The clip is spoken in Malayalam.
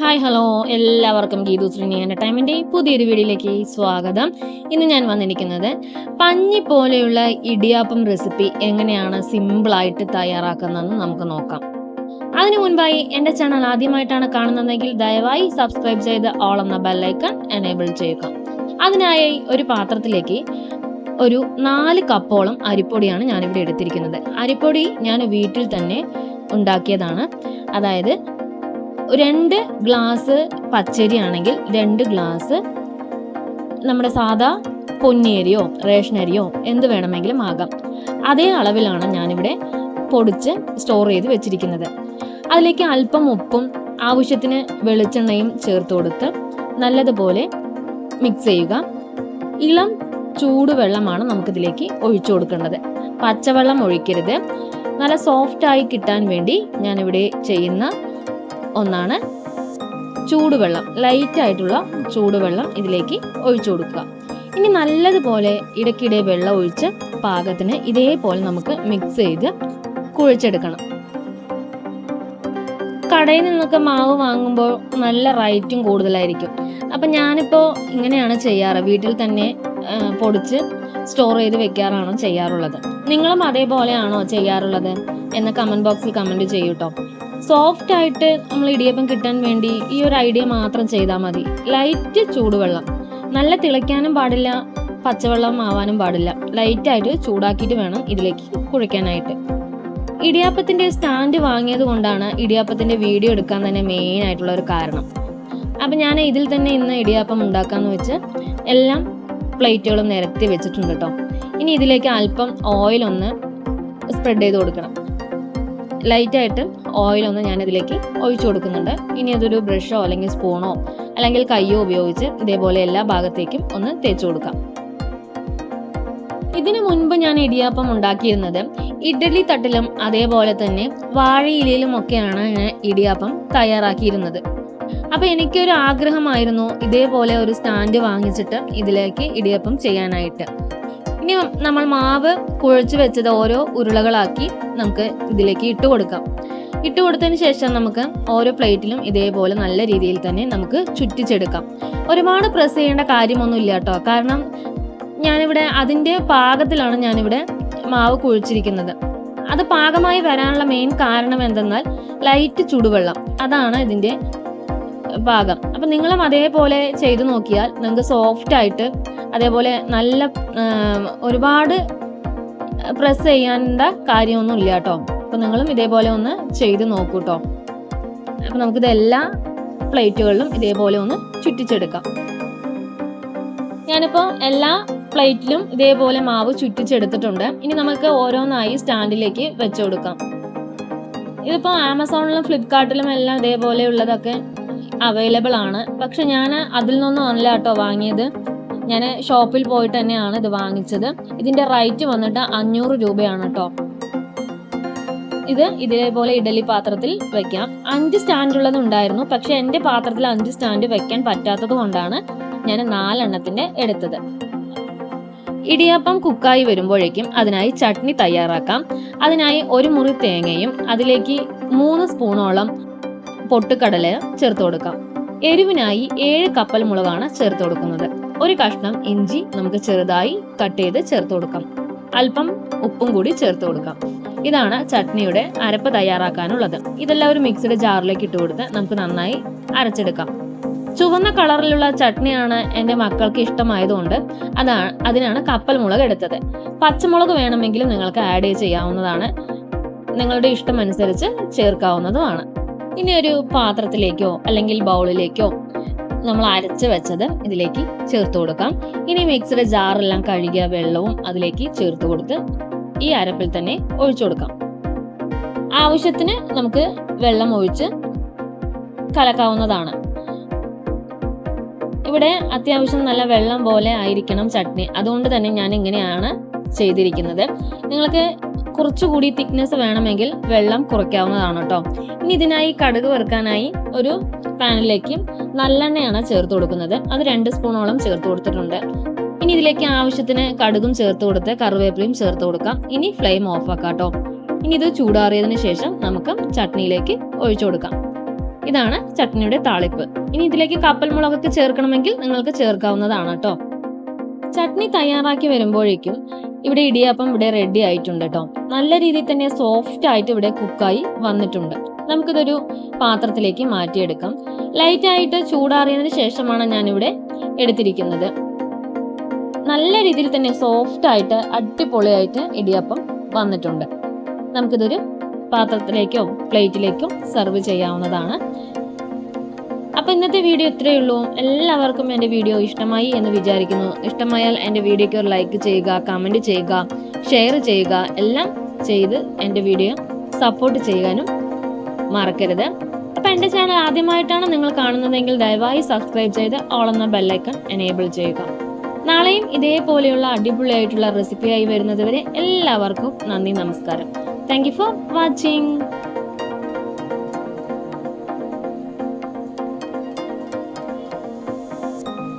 ഹായ് ഹലോ എല്ലാവർക്കും ഗീതു ശ്രീനി ഈ പുതിയൊരു വീഡിയോയിലേക്ക് സ്വാഗതം. ഇന്ന് ഞാൻ വന്നിരിക്കുന്നത് പഞ്ഞി പോലെയുള്ള ഇടിയാപ്പം റെസിപ്പി എങ്ങനെയാണ് സിമ്പിളായിട്ട് തയ്യാറാക്കുന്നതെന്ന് നമുക്ക് നോക്കാം. അതിനു മുൻപായി എന്റെ ചാനൽ ആദ്യമായിട്ടാണ് കാണുന്നതെങ്കിൽ ദയവായി സബ്സ്ക്രൈബ് ചെയ്ത് ഓൾ എന്ന ബെല്ലൈക്കൺ എനേബിൾ ചെയ്യുക. അതിനായി ഒരു പാത്രത്തിലേക്ക് ഒരു നാല് കപ്പോളം അരിപ്പൊടിയാണ് ഞാനിവിടെ എടുത്തിരിക്കുന്നത്. അരിപ്പൊടി ഞാൻ വീട്ടിൽ തന്നെ ഉണ്ടാക്കിയതാണ്. അതായത് രണ്ട് ഗ്ലാസ് പച്ചരി ആണെങ്കിൽ രണ്ട് ഗ്ലാസ് നമ്മുടെ സാധാ പൊന്നിയരിയോ റേഷനരിയോ എന്ത് വേണമെങ്കിലും ആകാം. അതേ അളവിലാണ് ഞാനിവിടെ പൊടിച്ച് സ്റ്റോർ ചെയ്ത് വെച്ചിരിക്കുന്നത്. അതിലേക്ക് അല്പം ഉപ്പും ആവശ്യത്തിന് വെളിച്ചെണ്ണയും ചേർത്ത് കൊടുത്ത് നല്ലതുപോലെ മിക്സ് ചെയ്യുക. ഇളം ചൂടുവെള്ളമാണ് നമുക്കിതിലേക്ക് ഒഴിച്ചു കൊടുക്കേണ്ടത്. പച്ചവെള്ളം ഒഴിക്കരുത്. നല്ല സോഫ്റ്റായി കിട്ടാൻ വേണ്ടി ഞാനിവിടെ ചെയ്യുന്ന ഒന്നാണ് ചൂടുവെള്ളം. ലൈറ്റായിട്ടുള്ള ചൂടുവെള്ളം ഇതിലേക്ക് ഒഴിച്ചു കൊടുക്കുക. ഇനി നല്ലതുപോലെ ഇടയ്ക്കിടെ വെള്ളം ഒഴിച്ച് പാകത്തിന് ഇതേപോലെ നമുക്ക് മിക്സ് ചെയ്ത് കുഴച്ചെടുക്കണം. കടയിൽ നിന്നൊക്കെ മാവ് വാങ്ങുമ്പോൾ നല്ല റേറ്റും കൂടുതലായിരിക്കും. അപ്പം ഞാനിപ്പോൾ ഇങ്ങനെയാണ് ചെയ്യാറ്. വീട്ടിൽ തന്നെ പൊടിച്ച് സ്റ്റോർ ചെയ്ത് വെക്കാറാണോ ചെയ്യാറുള്ളത്. നിങ്ങളും അതേപോലെയാണോ ചെയ്യാറുള്ളത്? എന്ന് കമന്റ് ബോക്സിൽ കമന്റ് ചെയ്യൂട്ടോ സോഫ്റ്റ് ആയിട്ട് നമ്മൾ ഇടിയപ്പം കിട്ടാൻ വേണ്ടി ഈ ഒരു ഐഡിയ മാത്രം ചെയ്താൽ മതി. ലൈറ്റ് ചൂടുവെള്ളം. നല്ല തിളയ്ക്കാനും പാടില്ല പച്ചവെള്ളം ആവാനും പാടില്ല. ലൈറ്റായിട്ട് ചൂടാക്കിയിട്ട് വേണം ഇതിലേക്ക് കുഴിക്കാനായിട്ട് ഇടിയാപ്പത്തിന്റെ സ്റ്റാൻഡ് വാങ്ങിയത് കൊണ്ടാണ് ഇടിയാപ്പത്തിന്റെ വീഡിയോ എടുക്കാൻ തന്നെ മെയിൻ ആയിട്ടുള്ള ഒരു കാരണം. അപ്പം ഞാൻ ഇതിൽ തന്നെ ഇന്ന് ഇടിയാപ്പം ഉണ്ടാക്കാന്ന് വെച്ച് എല്ലാം പ്ലേറ്റുകളും നിരത്തി വെച്ചിട്ടുണ്ട് കേട്ടോ ഇനി ഇതിലേക്ക് അല്പം ഓയിലൊന്ന് സ്പ്രെഡ് ചെയ്ത് കൊടുക്കണം. ലൈറ്റായിട്ട് ഓയിലൊന്ന് ഞാൻ ഇതിലേക്ക് ഒഴിച്ചു കൊടുക്കുന്നുണ്ട്. ഇനി അതൊരു ബ്രഷോ അല്ലെങ്കിൽ സ്പൂണോ അല്ലെങ്കിൽ കയ്യോ ഉപയോഗിച്ച് ഇതേപോലെ എല്ലാ ഭാഗത്തേക്കും ഒന്ന് തേച്ചു കൊടുക്കാം. ഇതിനു മുൻപ് ഞാൻ ഇടിയാപ്പം ഉണ്ടാക്കിയിരുന്നത് ഇഡ്ഡലി തട്ടിലും അതേപോലെ തന്നെ വാഴയിലയിലും ഒക്കെയാണ് ഞാൻ ഇടിയാപ്പം തയ്യാറാക്കിയിരുന്നത്. അപ്പൊ എനിക്കൊരു ആഗ്രഹമായിരുന്നു ഇതേപോലെ ഒരു സ്റ്റാൻഡ് വാങ്ങിച്ചിട്ട് ഇതിലേക്ക് ഇടിയപ്പം ചെയ്യാനായിട്ട്. ഇനി നമ്മൾ മാവ് കുഴച്ച് വെച്ചത് ഓരോ ഉരുളകളാക്കി നമുക്ക് ഇതിലേക്ക് ഇട്ട് കൊടുക്കാം. ഇട്ട് കൊടുത്തതിന് ശേഷം നമുക്ക് ഓരോ പ്ലേറ്റിലും ഇതേപോലെ നല്ല രീതിയിൽ തന്നെ നമുക്ക് ചുറ്റിച്ചെടുക്കാം. ഒരുപാട് പ്രസ് ചെയ്യേണ്ട കാര്യമൊന്നും ഇല്ല കേട്ടോ. കാരണം ഞാനിവിടെ അതിന്റെ പാകത്തിലാണ് ഞാനിവിടെ മാവ് കുഴിച്ചിരിക്കുന്നത്. അത് പാകമായി വരാനുള്ള മെയിൻ കാരണം എന്തെന്നാൽ ലൈറ്റ് ചൂടുവെള്ളം. അതാണ് ഇതിന്റെ പാകം. അപ്പം നിങ്ങളും അതേപോലെ ചെയ്തു നോക്കിയാൽ നിങ്ങൾക്ക് സോഫ്റ്റ് ആയിട്ട് അതേപോലെ നല്ല ഒരുപാട് പ്രസ് ചെയ്യേണ്ട കാര്യമൊന്നും ഇല്ല കേട്ടോ. അപ്പം നിങ്ങളും ഇതേപോലെ ഒന്ന് ചെയ്ത് നോക്കൂ കേട്ടോ അപ്പം നമുക്കിത് എല്ലാ പ്ലേറ്റുകളിലും ഇതേപോലെ ഒന്ന് ചുറ്റിച്ചെടുക്കാം. ഞാനിപ്പോൾ എല്ലാ പ്ലേറ്റിലും ഇതേപോലെ മാവ് ചുറ്റിച്ചെടുത്തിട്ടുണ്ട്. ഇനി നമുക്ക് ഓരോന്നായി സ്റ്റാൻഡിലേക്ക് വെച്ചു കൊടുക്കാം. ഇതിപ്പോൾ ആമസോണിലും ഫ്ലിപ്കാർട്ടിലും എല്ലാം ഇതേപോലെ ഉള്ളതൊക്കെ അവൈലബിൾ ആണ് പക്ഷെ ഞാൻ അതിൽ നിന്നൊന്നും അല്ല കേട്ടോ വാങ്ങിയത്. ഞാൻ ഷോപ്പിൽ പോയിട്ട് തന്നെയാണ് ഇത് വാങ്ങിച്ചത്. ഇതിന്റെ റേറ്റ് വന്നിട്ട് അഞ്ഞൂറ് രൂപയാണ് കേട്ടോ ഇത് ഇതേപോലെ ഇഡലി പാത്രത്തിൽ വെക്കാം. അഞ്ച് സ്റ്റാൻഡ് ഉള്ളത് ഉണ്ടായിരുന്നു. പക്ഷെ എന്റെ പാത്രത്തിൽ അഞ്ച് സ്റ്റാൻഡ് വെക്കാൻ പറ്റാത്തത് കൊണ്ടാണ് ഞാൻ നാലെണ്ണത്തിന്റെ എടുത്തത്. ഇടിയപ്പം കുക്കായി വരുമ്പോഴേക്കും അതിനായി ചട്നി തയ്യാറാക്കാം. അതിനായി ഒരു മുറി തേങ്ങയും അതിലേക്ക് മൂന്ന് സ്പൂണോളം പൊട്ടുകടല ചേർത്ത് കൊടുക്കാം. എരിവിനായി ഏഴ് കപ്പൽ മുളകാണ് ചേർത്ത് കൊടുക്കുന്നത്. ഒരു കഷ്ണം ഇഞ്ചി നമുക്ക് ചെറുതായി കട്ട് ചെയ്ത് ചേർത്ത് കൊടുക്കാം. അല്പം ഉപ്പും കൂടി ചേർത്ത് കൊടുക്കാം. ഇതാണ് ചട്നിയുടെ അരപ്പ് തയ്യാറാക്കാനുള്ളത്. ഇതെല്ലാം ഒരു മിക്സിയുടെ ജാറിലേക്ക് ഇട്ട് കൊടുത്ത് നമുക്ക് നന്നായി അരച്ചെടുക്കാം. ചുവന്ന കളറിലുള്ള ചട്നിയാണ് എന്റെ മക്കൾക്ക് ഇഷ്ടമായതുകൊണ്ട് അതാണ് അതിനാണ് കപ്പൽ മുളക് എടുത്തത്. പച്ചമുളക് വേണമെങ്കിലും നിങ്ങൾക്ക് ആഡ് ചെയ്യാവുന്നതാണ്. നിങ്ങളുടെ ഇഷ്ടമനുസരിച്ച് ചേർക്കാവുന്നതുമാണ്. ഇനി ഒരു പാത്രത്തിലേക്കോ അല്ലെങ്കിൽ ബൗളിലേക്കോ നമ്മൾ അരച്ച് വെച്ചത് ഇതിലേക്ക് ചേർത്ത് കൊടുക്കാം. ഇനി മിക്സിയുടെ ജാറെല്ലാം കഴുകിയ വെള്ളവും അതിലേക്ക് ചേർത്ത് കൊടുത്ത് ഈ അരപ്പിൽ തന്നെ ഒഴിച്ചു കൊടുക്കാം. ആവശ്യത്തിന് നമുക്ക് വെള്ളം ഒഴിച്ച് കലക്കാവുന്നതാണ്. ഇവിടെ അത്യാവശ്യം നല്ല വെള്ളം പോലെ ആയിരിക്കണം ചട്നി. അതുകൊണ്ട് തന്നെ ഞാൻ ഇങ്ങനെയാണ് ചെയ്തിരിക്കുന്നത്. നിങ്ങൾക്ക് കുറച്ചുകൂടി തിക്നെസ് വേണമെങ്കിൽ വെള്ളം കുറയ്ക്കാവുന്നതാണ് കേട്ടോ. ഇനി ഇതിനായി കടുക് വറുക്കാനായി ഒരു പാനിലേക്ക് നല്ലെണ്ണയാണ് ചേർത്ത് കൊടുക്കുന്നത്. അത് രണ്ട് സ്പൂണോളം ചേർത്ത് കൊടുത്തിട്ടുണ്ട്. ഇനി ഇതിലേക്ക് ആവശ്യത്തിന് കടുകും ചേർത്ത് കൊടുത്ത് കറിവേപ്പിലയും ചേർത്ത് കൊടുക്കാം. ഇനി ഫ്ലെയിം ഓഫ് ആക്കാം കേട്ടോ. ഇനി ഇത് ചൂടാറിയതിന് ശേഷം നമുക്ക് ചട്നിയിലേക്ക് ഒഴിച്ചു കൊടുക്കാം. ഇതാണ് ചട്നിയുടെ താളിപ്പ്. ഇനി ഇതിലേക്ക് കപ്പൽ മുളകൊക്കെ ചേർക്കണമെങ്കിൽ നിങ്ങൾക്ക് ചേർക്കാവുന്നതാണ് കേട്ടോ. ചട്നി തയ്യാറാക്കി വരുമ്പോഴേക്കും ഇവിടെ ഇടിയപ്പം ഇവിടെ റെഡി ആയിട്ടുണ്ട് കേട്ടോ നല്ല രീതിയിൽ തന്നെ സോഫ്റ്റ് ആയിട്ട് ഇവിടെ കുക്കായി വന്നിട്ടുണ്ട്. നമുക്കിതൊരു പാത്രത്തിലേക്ക് മാറ്റിയെടുക്കാം. ലൈറ്റ് ആയിട്ട് ചൂടാറിയതിന് ശേഷമാണ് ഞാനിവിടെ എടുത്തിരിക്കുന്നത്. നല്ല രീതിയിൽ തന്നെ സോഫ്റ്റ് ആയിട്ട് അടിപൊളിയായിട്ട് ഇടിയപ്പം വന്നിട്ടുണ്ട്. നമുക്കിതൊരു പാത്രത്തിലേക്കോ പ്ലേറ്റിലേക്കോ സെർവ് ചെയ്യാവുന്നതാണ്. അപ്പോൾ ഇന്നത്തെ വീഡിയോ ഇത്രയേ ഉള്ളൂ. എല്ലാവർക്കും എന്റെ വീഡിയോ ഇഷ്ടമായി എന്ന് വിചാരിക്കുന്നു. ഇഷ്ടമായാൽ എന്റെ വീഡിയോയ്ക്ക് ഒരു ലൈക്ക് ചെയ്യുക കമന്റ് ചെയ്യുക ഷെയർ ചെയ്യുക എല്ലാം ചെയ്ത് എന്റെ വീഡിയോ സപ്പോർട്ട് ചെയ്യാനും മറക്കരുത്. അപ്പോൾ എന്റെ ചാനൽ ആദ്യമായിട്ടാണ് നിങ്ങൾ കാണുന്നതെങ്കിൽ ദയവായി സബ്സ്ക്രൈബ് ചെയ്ത് ഓളെന്ന ബെല്ലൈക്കൺ എനേബിൾ ചെയ്യുക. നാളെയും ഇതേപോലെയുള്ള അടിപൊളിയായിട്ടുള്ള റെസിപ്പിയായി വരുന്നതുവരെ എല്ലാവർക്കും നന്ദി നമസ്കാരം. Thank for watching